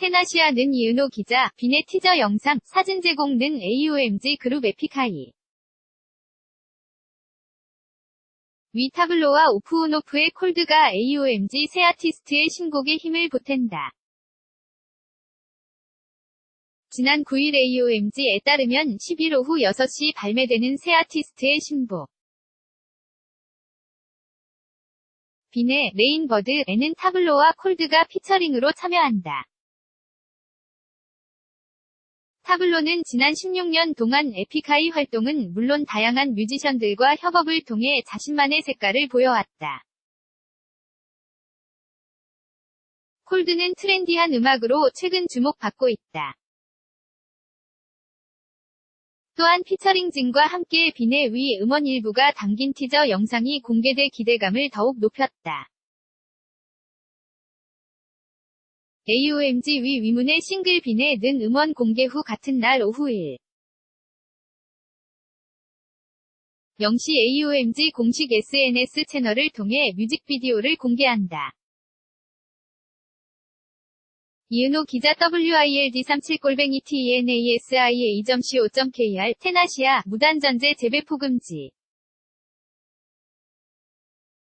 테나시아는 이은호 기자, 비네 티저 영상, 사진 제공는 AOMG 그룹 에픽하이. 위 타블로와 오프온오프의 콜드가 AOMG 새 아티스트의 신곡에 힘을 보탠다. 지난 9일 AOMG에 따르면 10일 오후 6시 발매되는 새 아티스트의 신곡. 빈의 레인버드에는 타블로와 콜드가 피처링으로 참여한다. 타블로는 지난 16년 동안 에픽하이 활동은 물론 다양한 뮤지션들과 협업을 통해 자신만의 색깔을 보여왔다. 콜드는 트렌디한 음악으로 최근 주목받고 있다. 또한 피처링진과 함께 빈의 위 음원 일부가 담긴 티저 영상이 공개돼 기대감을 더욱 높였다. AOMG 위 위문의 싱글 빈의 는 음원 공개 후 같은 날 오후 1. 0시 AOMG 공식 SNS 채널을 통해 뮤직비디오를 공개한다. 이은호 기자 WILD37골뱅이 TENASIA2.co.kr 테나시아 무단전제 재배 포 금지